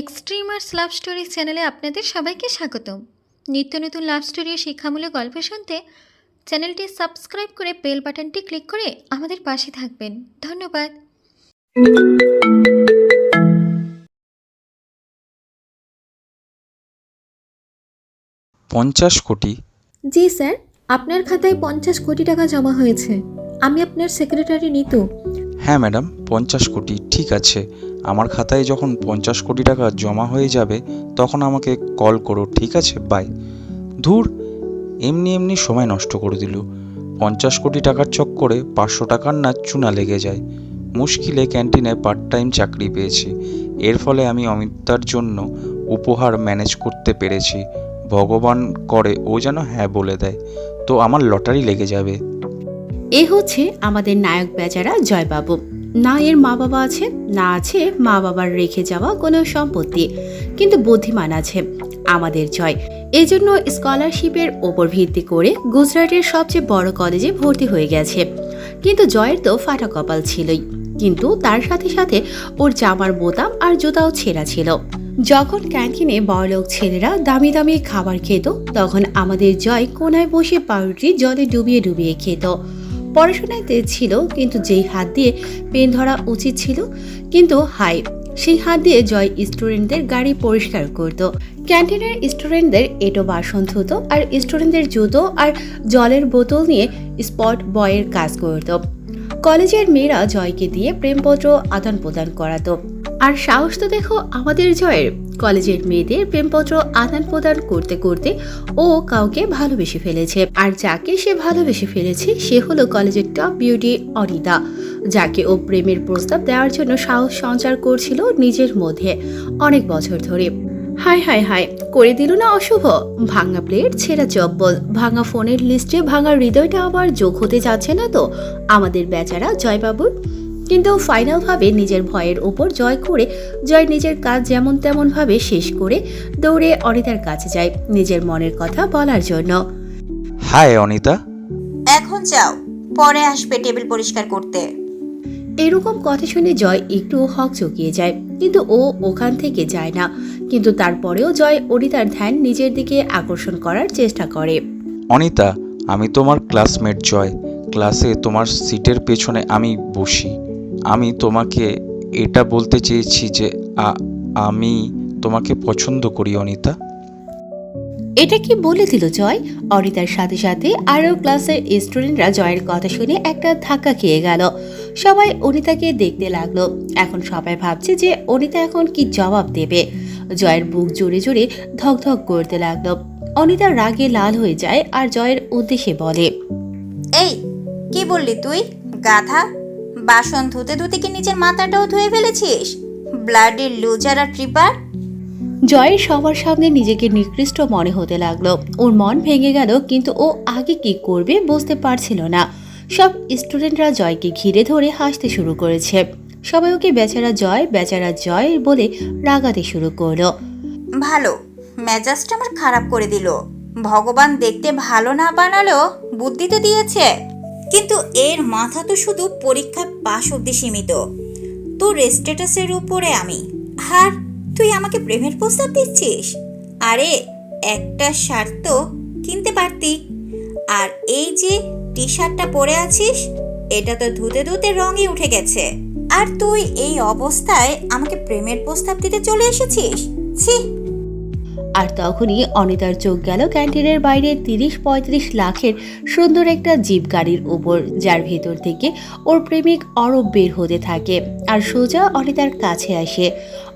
Extremers love story চ্যানেলে আপনাদের সবাইকে স্বাগতম। নিত্য নতুন লাভ স্টোরি ও শিক্ষামূলক গল্প শুনতে চ্যানেলটি সাবস্ক্রাইব করে বেল বাটনটি ক্লিক করে আমাদের পাশে থাকবেন। ধন্যবাদ। পঞ্চাশ কোটি। জি স্যার আপনার খাতায় পঞ্চাশ কোটি টাকা জমা হয়েছে। আমি আপনার সেক্রেটারি নিতু। হ্যাঁ ম্যাডাম, পঞ্চাশ কোটি, ঠিক আছে। আমার খাতায় যখন পঞ্চাশ কোটি টাকা জমা হয়ে যাবে, তখন আমাকে কল করো, ঠিক আছে? বাই ধুর, এমনি এমনি সময় নষ্ট করে দিল। পঞ্চাশ কোটি টাকার চক্করে পাঁচশো টাকার না চুনা লেগে যায়। মুশকিলে ক্যান্টিনে পার্ট টাইম চাকরি পেয়েছি। এর ফলে আমি অমিতার জন্য উপহার ম্যানেজ করতে পেরেছি। ভগবান করে, ও যেন হ্যাঁ বলে দেয়। তো আমার লটারি লেগে যাবে। এ হচ্ছে আমাদের নায়ক বেচারা জয়বাবু। না এর মা বাবা আছে, না আছে মা বাবার রেখে যাওয়া কোনো সম্পত্তি, কিন্তু বুদ্ধিমান আছে আমাদের জয়। এজন্য স্কলারশিপের ওপর ভিত্তি করে গুজরাটের সবচেয়ে বড় কলেজে ভর্তি হয়ে গেছে। কিন্তু জয়ের তো ফাটা কপাল ছিলই, কিন্তু তার সাথে সাথে ওর জামার বোতাম আর জুতাও ছেঁড়া ছিল। যখন ক্যান্টিনে বড়লোক ছেলেরা দামি দামি খাবার খেত, তখন আমাদের জয় কোনায় বসে পাউরুটি জলে ডুবিয়ে ডুবিয়ে খেত। পড়াশোনায় ছিল, কিন্তু যেই হাত দিয়ে পেন ধরা উচিত ছিল, কিন্তু হাই সেই হাত দিয়ে জয় স্টুডেন্টদের গাড়ি পরিষ্কার করত। ক্যান্টিনের স্টুডেন্টদের এটো বাসন ধুত আর স্টুডেন্টদের জুতো আর জলের বোতল নিয়ে স্পট বয়ের কাজ করত। কলেজের মেয়েরা জয়কে দিয়ে প্রেমপত্র আদান প্রদান করাতো। আর সাহস তো দেখো আমাদের জয়ের। কলেজের মেয়েদের প্রেমপত্র আদান প্রদান করতে করতে ও কাউকে ভালোবেসে ফেলেছে। আর যাকে সে ভালোবেসে ফেলেছে, সে হলো কলেজের টপ বিউটি অনিতা। যাকে ও প্রেমের প্রস্তাব দেওয়ার জন্য সাহস সঞ্চার করছিল নিজের মধ্যে অনেক বছর ধরে। হাই হাই হাই, করে দিল না অশুভ? ভাঙা প্লেট ছেঁড়া চপ্পল, ভাঙা ফোনের লিস্টে ভাঙা হৃদয়টা আবার যোগ হতে যাচ্ছে না তো? আমাদের বেচারা জয়বাবুর কিন্তু ফাইনালভাবে নিজের ভয়ের ওপর জয় করে জয় নিজের কাজ যেমন তেমনভাবে শেষ করে দৌড়ে অনিতার কাছে যায় নিজের মনের কথা বলার জন্য। হায় অনিতা। এখন যাও পরে আসবে টেবিল পরিষ্কার করতে। এরকম কথা শুনে জয় একটু হক চকিয়ে যায় কিন্তু ও ওখান থেকে যায় না। কিন্তু তারপরেও জয় অনিতার ধ্যান নিজের দিকে আকর্ষণ করার চেষ্টা করে। অনিতা আমি তোমার ক্লাসমেট জয়। ক্লাসে তোমার সিটের পেছনে আমি বসি। আমি তোমাকে এটা বলতে চেয়েছি যে আমি তোমাকে পছন্দ করি অনিতা। এটা কি বলে দিল জয়? অনিতার সাথে সাথে আরও ক্লাসের স্টুডেন্টরা জয়ের কথা শুনে একটা ধাক্কা খেয়ে গেল। সবাই অনিতাকে দেখতে লাগল। এখন সবাই ভাবছে যে অনিতা এখন কি জবাব দেবে। জয়ের বুক জোরে জোরে ধকধক করতে লাগল। অনিতা রাগে লাল হয়ে যায় আর জয়ের উদ্দেশ্যে বলে এই কি বললি তুই? গাধা? বাসন ধুতে ধুতে কি নিজের মাথাটাও ধুয়ে ফেলেছিস? ব্লাডের লুজার আর ট্রিপার জয়ের সবার সামনে নিজেকে নিকৃষ্ট মনে হতে লাগল। ওর মন ভেঙে গেল কিন্তু ও আগে কি করবে বুঝতে পারছিল না। সব স্টুডেন্টরা জয়কে ঘিরে ধরে হাসতে শুরু করেছে। সবাই ওকে বেচারা জয় বেচারা জয় বলে রাগাতে শুরু করল। ভালো মেজাজটা আমার খারাপ করে দিল। ভগবান দেখতে ভালো না বানালো বুদ্ধি তো দিয়েছে। কিন্তু এর মাথা তো শুধু পরীক্ষায় পাশ অব্দি সীমিত। তোর স্ট্যাটাসের উপরে আমি। আর তুই আমাকে প্রেমের প্রস্তাব দিচ্ছিস? আরে, একটা শার্ট তো কিনতে পারতি। আর এই যে টি শার্টটা পরে আছিস, এটা তো ধুতে ধুতে রঙই উঠে গেছে। আর তুই এই অবস্থায় আমাকে প্রেমের প্রস্তাব দিতে চলে এসেছিস? ছি! আর তখনই অনিতার চোখ গেল ক্যান্টিনের বাইরে তিরিশ পঁয়ত্রিশ লাখের সুন্দর একটা জিপ গাড়ির উপর, যার ভেতর থেকে ওর প্রেমিক অরব বের হতে থাকে আর সোজা অনিতার কাছে আসে।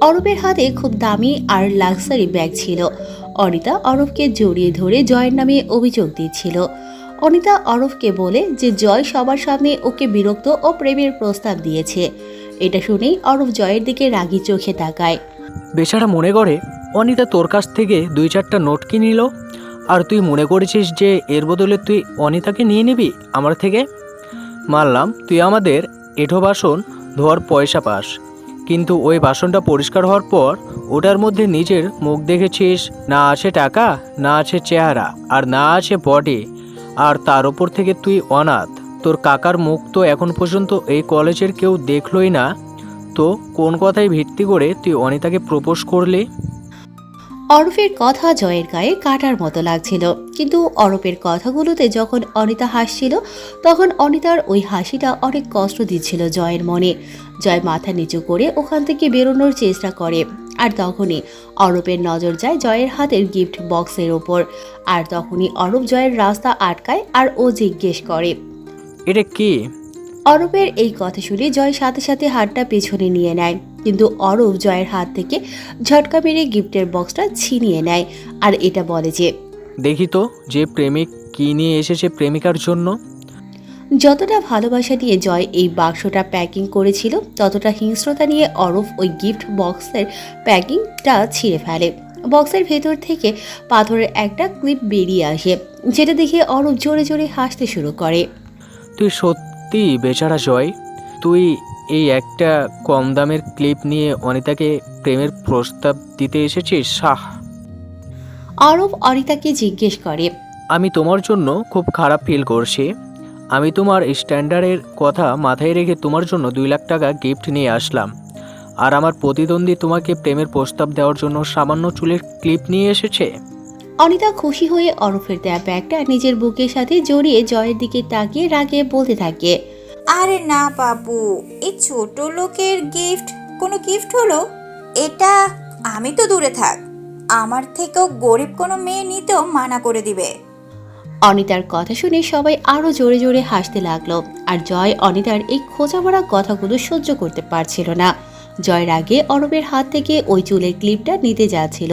অরবের হাতে খুব দামি আর লাক্সারি ব্যাগ ছিল। অনিতা অরবকে জড়িয়ে ধরে জয়ের নামে অভিযোগ দিচ্ছিল। অনিতা অরবকে বলে যে জয় সবার সামনে ওকে বিরক্ত ও প্রেমের প্রস্তাব দিয়েছে। এটা শুনেই অরব জয়ের দিকে রাগি চোখে তাকায়। বেচারা মনে করে অনিতা তোর কাছ থেকে দুই চারটা নোট কিনে নিল, আর তুই মনে করেছিস যে এর বদলে তুই অনিতাকে নিয়ে নিবি আমার থেকে? মানলাম, তুই আমাদের এঁঠো বাসন ধোয়ার পয়সা পাস, কিন্তু ওই বাসনটা পরিষ্কার হওয়ার পর ওটার মধ্যে নিজের মুখ দেখেছিস? না আছে টাকা, না আছে চেহারা, আর না আছে বডি আর তার ওপর থেকে তুই অনাথ। তোর কাকার মুখ তো এখন পর্যন্ত এই কলেজের কেউ দেখলই না। তো কোন কথায় ভিত্তি করে তুই অনিতাকে প্রপোজ করলি? অরূপের কথা জয়ের গায়ে কাটার মতো লাগছিল। কিন্তু অরূপের কথাগুলোতে যখন অনিতা হাসছিল, তখন অনিতার ওই হাসিটা অনেক কষ্ট দিচ্ছিল জয়ের মনে। জয় মাথা নিচু করে ওখান থেকে বেরোনোর চেষ্টা করে। আর তখনই অরূপের নজর যায় জয়ের হাতের গিফট বক্সের ওপর। আর তখনই অরূপ জয়ের রাস্তা আটকায় আর ও জিজ্ঞেস করে, এটা কি? অরূপের এই কথা শুনে জয় সাথে সাথে হাতটা পেছনে নিয়ে নেয়। কিন্তু অরূপ জয়ের হাত থেকে ঝটকা মেরে গিফটের বক্সটা ছিনিয়ে নেয় আর এটা বলে যে দেখি তো যে প্রেমিক কি নিয়ে এসেছে প্রেমিকার জন্য? যতটা ভালোবাসা নিয়ে জয় এই বাক্সটা প্যাকিং করেছিল ততটা হিংস্রতা নিয়ে অরূপ ওই গিফট বক্সের প্যাকিংটা ছিঁড়ে ফেলে। বক্সের ভেতর থেকে পাথরের একটা ক্লিপ বেরিয়ে আসে যেটা দেখে অরূপ জোরে জোরে হাসতে শুরু করে। তুই সত্যি বেচারা জয়। তুই এই একটা কম দামের ক্লিপ নিয়ে অনিতাকে প্রেমের প্রস্তাব দিতে এসেছিস? সাহ অরূপ অনিতাকে জিজ্ঞেস করে আমি তোমার জন্য খুব খারাপ ফিল করছি। আমি তোমার স্ট্যান্ডার্ডের কথা মাথায় রেখে তোমার জন্য দুই লাখ টাকা গিফট নিয়ে আসলাম। আর আমার প্রতিদ্বন্দ্বী তোমাকে প্রেমের প্রস্তাব দেওয়ার জন্য সামান্য চুলের ক্লিপ নিয়ে এসেছে? অনিতা খুশি হয়ে অরফের দেয়া ব্যাগটা নিজের বুকের সাথে জড়িয়ে জয়ের দিকে তাকিয়ে রাগে বলতে থাকে। আরে না বাবু এই ছোট লোকের গিফট কোনো গিফট হলো? এটা আমি তো দূরে থাক আমার থেকেও গরিব কোনো মেয়ে নিতেও মানা করে দিবে। অনিতার কথা শুনে সবাই আরও জোরে জোরে হাসতে লাগল আর জয় অনিতার এই খোঁজা ভরা কথাগুলো সহ্য করতে পারছিল না। জয়ের আগে অরূপের হাত থেকে ওই চুলের ক্লিপটা নিতে যাচ্ছিল।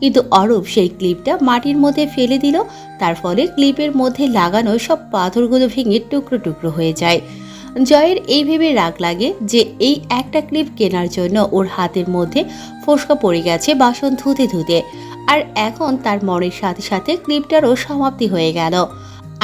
কিন্তু অরূপ সেই ক্লিপটা মাটির মধ্যে ফেলে দিল, তার ফলে ক্লিপের মধ্যে লাগানো সব পাথরগুলো ভেঙে টুকরো টুকরো হয়ে যায়। জয়ের এই ভেবে রাগ লাগে যে এই একটা ক্লিপ কেনার জন্য ওর হাতের মধ্যে ফোসকা পড়ে গেছে বাসন ধুতে ধুতে। আর এখন তার মনের সাথে সাথে ক্লিপটারও সমাপ্তি হয়ে গেল।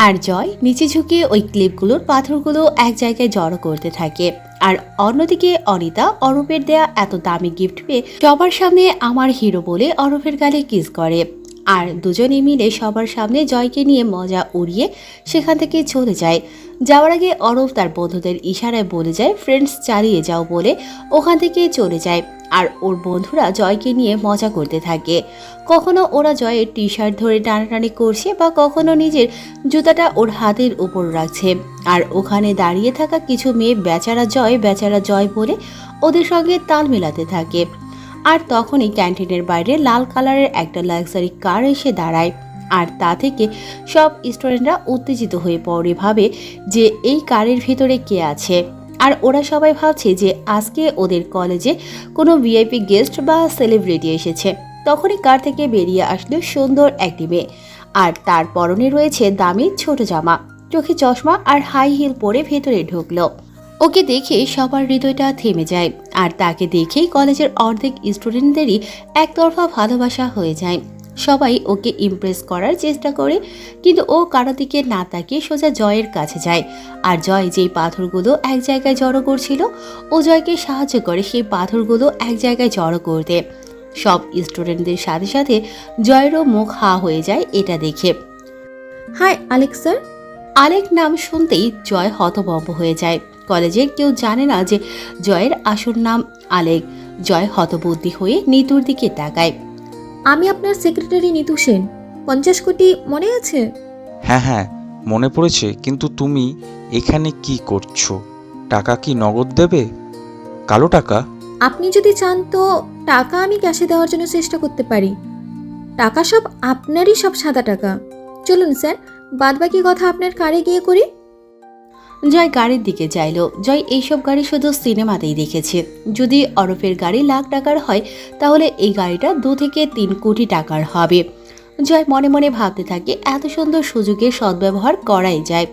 আর জয় নিচে ঝুঁকে ওই ক্লিপগুলোর পাথরগুলো এক জায়গায় জড়ো করতে থাকে। আর অন্যদিকে অনিতা, অরূপের দেয়া এত দামি গিফট পেয়ে সবার সামনে আমার হিরো বলে অরূপের গালে কিস করে। আর দুজনে মিলে সবার সামনে জয়কে নিয়ে মজা উড়িয়ে সেখান থেকে চলে যায়। যাওয়ার আগে অরূপ তার বন্ধুদের ইশারায় বলে যায় ফ্রেন্ডস চালিয়ে যাও বলে ওখান থেকে চলে যায়। আর ওর বন্ধুরা জয়কে নিয়ে মজা করতে থাকে। কখনো ওরা জয়ের টি শার্ট ধরে টানাটানি করছে বা কখনো নিজের জুতাটা ওর হাতের উপর রাখছে। আর ওখানে দাঁড়িয়ে থাকা কিছু মেয়ে বেচারা জয় বেচারা জয় বলে ওদের সঙ্গে তাল মেলাতে থাকে। আর তখনই ক্যান্টিনের বাইরে লাল কালারের একটা লাক্সারি কার এসে দাঁড়ায়। আর তা থেকে সব স্টুডেন্টরা উত্তেজিত হয়ে পড়ে ভাবে যে এই কারের ভিতরে কে আছে। আর ওরা সবাই ভাবছে যে আজকে ওদের কলেজে কোনো ভিআইপি গেস্ট বা সেলিব্রিটি এসেছে। তখনই কার থেকে বেরিয়ে আসলো সুন্দর একটি মেয়ে। আর তার পরনে রয়েছে দামি ছোট জামা। চোখে চশমা আর হাই হিল পরে ভেতরে ঢুকলো। ওকে দেখে সবার হৃদয়টা থেমে যায়। আর তাকে দেখেই কলেজের অর্ধেক স্টুডেন্টদেরই একতরফা ভালোবাসা হয়ে যায়। সবাই ওকে ইমপ্রেস করার চেষ্টা করে কিন্তু ও কারও দিকে না তাকিয়ে সোজা জয়ের কাছে যায়। আর জয় যেই পাথরগুলো এক জায়গায় জড়ো করছিল ও জয়কে সাহায্য করে সেই পাথরগুলো এক জায়গায় জড়ো করতে। সব স্টুডেন্টদের সাথে সাথে জয়েরও মুখ হা হয়ে যায় এটা দেখে। High Alek sir. আলেক নাম শুনতেই জয় হতভম্ব হয়ে যায়। কলেজের কেউ জানে না যে জয়ের আসল নাম আলেক। জয় হতবুদ্ধি হয়ে নিতুর দিকে তাকায়। আমি আপনার সেক্রেটারি নিতু সেন। পঞ্চাশ কোটি মনে আছে? হ্যাঁ হ্যাঁ মনে পড়েছে কিন্তু তুমি এখানে কি করছ? টাকা কি নগদ দেবে? কালো টাকা? আপনি যদি চান তো টাকা আমি ক্যাশে দেওয়ার জন্য চেষ্টা করতে পারি। টাকা সব আপনারই সব সাদা টাকা। চলুন স্যার বাদবাকি কথা আপনার কারে গিয়ে করি। জয় গাড়ির দিকে চাইলো জয় এইসব গাড়ি শুধু সিনেমাতেই দেখেছে। যদি অরফের গাড়ি লাখ টাকার হয়, তাহলে এই গাড়িটা দু থেকে তিন কোটি টাকার হবে। জয় মনে মনে ভাবতে থাকে, এত সুন্দর সুযোগের সদ্ব্যবহার করাই যায়।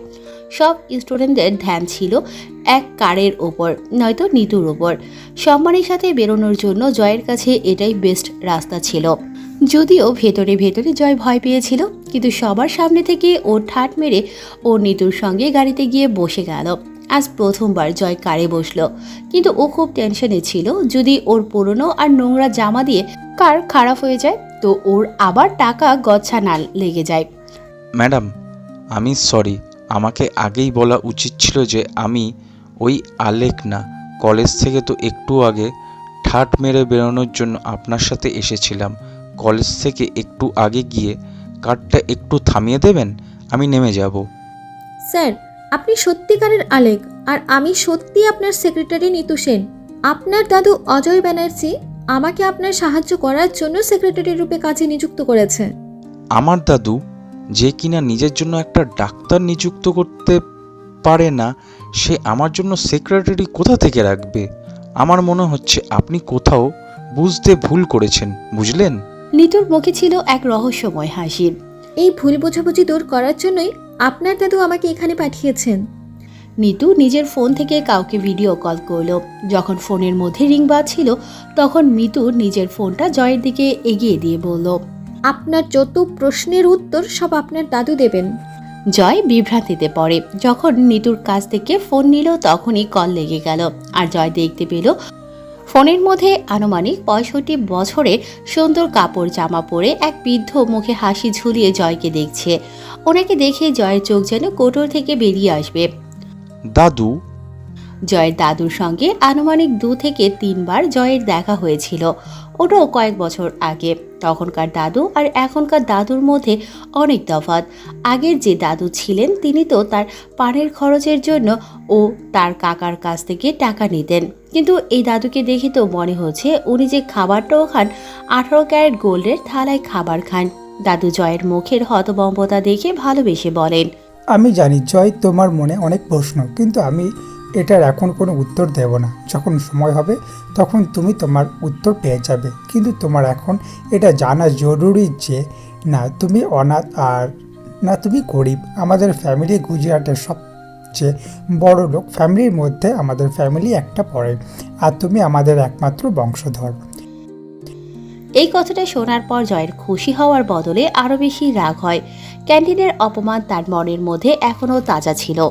সব স্টুডেন্টদের ধ্যান ছিল এক কারের ওপর, নয়তো নিতুর ওপর। সম্মানের সাথে বেরোনোর জন্য জয়ের কাছে এটাই বেস্ট রাস্তা ছিল। যদিও ভেতরে ভেতরে জয় ভয় পেয়েছিল, কিন্তু সবার সামনে থেকে ও ঠাট মেরে ও নিতুর সঙ্গে গাড়িতে গিয়ে বসে গেল। আজ প্রথমবার জয় কারে বসল। কিন্তু ও খুব টেনশনে ছিল, যদি ওর পুরনো আর নোংরা জামা দিয়ে কার খারাপ হয়ে যায়, তো ওর আবার টাকা গচ্ছা না লেগে যায়। ম্যাডাম, আমি সরি। আমাকে আগেই বলা উচিত ছিল যে আমি ওই আলেক না। কলেজ থেকে তো একটু আগে ঠাট মেরে বেরোনোর জন্য আপনার সাথে এসেছিলাম। কলেজ থেকে একটু আগে গিয়ে কারটা একটু থামিয়ে দেবেন? আমি নেমে যাব। স্যার আপনি সত্যিকারের আলেক আর আমি সত্যি আপনার সেক্রেটারি নিতু সেন। আপনার দাদু অজয় ব্যানার্জি আমাকে আপনার সাহায্য করার জন্য সেক্রেটারি রূপে কাজে নিযুক্ত করেছে। আমার দাদু যে কিনা নিজের জন্য একটা ডাক্তার নিযুক্ত করতে পারে না সে আমার জন্য সেক্রেটারি কোথা থেকে রাখবে? আমার মনে হচ্ছে আপনি কোথাও বুঝতে ভুল করেছেন বুঝলেন? নিতুর মুখে ছিল এক রহস্যময় হাসি। এই ভুল বোঝাবুঝি দূর করার জন্যই আপনার দাদু আমাকে এখানে পাঠিয়েছেন। নিতু নিজের ফোন থেকে কাউকে ভিডিও কল করল। যখন ফোনের মধ্যে রিং বাজছিল তখন মিতু নিজের ফোনটা জয়ের দিকে এগিয়ে দিয়ে বলল আপনার যত প্রশ্নের উত্তর সব আপনার দাদু দেবেন। জয় বিভ্রান্তিতে পড়ে। যখন নিতুর কাছ থেকে ফোন নিল তখনই কল লেগে গেল। আর জয় দেখতে পেল ফোনের মধ্যে আনুমানিক পঁয়ষট্টি বছরের সুন্দর কাপড় জামা পরে এক বৃদ্ধ মুখে হাসি ঝুলিয়ে জয়কে দেখছে। ওনাকে দেখে জয়ের চোখ যেন কোটর থেকে বেরিয়ে আসবে। দাদু? জয়ের দাদুর সঙ্গে আনুমানিক দু থেকে তিনবার জয়ের দেখা হয়েছিল। ওটাও কয়েক বছর আগে। তখনকার দাদু আর এখনকার দাদুর মধ্যে অনেক তফাৎ। আগের যে দাদু ছিলেন, তিনি তো তার পানের খরচের জন্য ও তার কাকার কাছ থেকে টাকা নিতেন। কিন্তু এই দাদুকে দেখে তো মনে হচ্ছে উনি যে খাবারটাও খান, আঠারো ক্যারেট গোল্ডের থালায় খাবার খান। দাদু জয়ের মুখের হতবম্বতা দেখে ভালোবেসে বলেন, আমি জানি জয়, তোমার মনে অনেক প্রশ্ন, কিন্তু আমি এটার এখন কোনো উত্তর দেব না। যখন সময় হবে, তখন তুমি তোমার উত্তর পেয়ে যাবে। কিন্তু তোমার এখন এটা জানা জরুরি যে, না, তুমি অনাথ আর না, তুমি গরিব। আমাদের ফ্যামিলি গুজরাটের সবচেয়ে বড় লোক। ফ্যামিলির মধ্যে আমাদের ফ্যামিলি একটা পড়ে। আর তুমি আমাদের একমাত্র বংশধর। এই কথাটা শোনার পর জয়ের খুশি হওয়ার বদলে আরও বেশি রাগ হয়। ক্যান্টিনের অপমান তার মনের মধ্যে এখনও তাজা ছিল।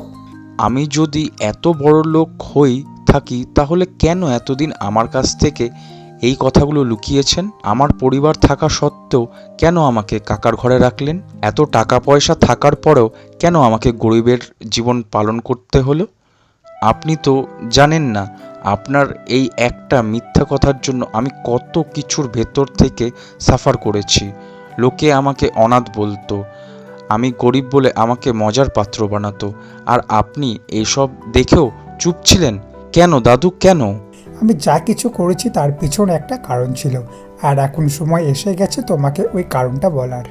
আমি যদি এত বড় লোক হই থাকি, তাহলে কেন এতদিন আমার কাছ থেকে এই কথাগুলো লুকিয়েছেন? আমার পরিবার থাকা সত্ত্বেও কেন আমাকে কাকার ঘরে রাখলেন? এত টাকা পয়সা থাকার পরেও কেন আমাকে গরিবের জীবন পালন করতে হলো? আপনি তো জানেন না, আপনার এই একটা মিথ্যা কথার জন্য আমি কত কিছুর ভেতর থেকে সাফার করেছি। লোকে আমাকে অনাথ বলতো আমি গরিব বলে আমাকে মজার পাত্র বানাতো আর আপনি এইসব দেখেও চুপ ছিলেন? কেন দাদু কেন? আমি যা কিছু করেছি তার পিছনে একটা কারণ ছিল আর এখন সময় এসে গেছে তোমাকে ওই কারণটা বলার।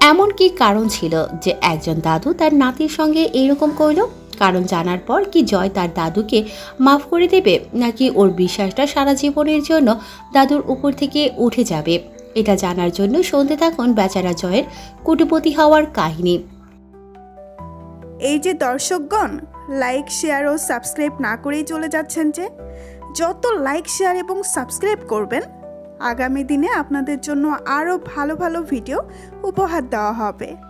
এমন কি কারণ ছিল যে একজন দাদু তার নাতির সঙ্গে এইরকম করল? কারণ জানার পর কি জয় তার দাদুকে মাফ করে দেবে নাকি ওর বিশ্বাসটা সারা জীবনের জন্য দাদুর উপর থেকে উঠে যাবে? এটা জানার জন্য শুনতে থাকুন বেচারা জয়ের কুটিপতি হওয়ার কাহিনী। এই যে দর্শকগণ লাইক শেয়ার ও সাবস্ক্রাইব না করেই চলে যাচ্ছেন যে, যত লাইক শেয়ার এবং সাবস্ক্রাইব করবেন, আগামী দিনে আপনাদের জন্য আরও ভালো ভালো ভিডিও উপহার দেওয়া হবে।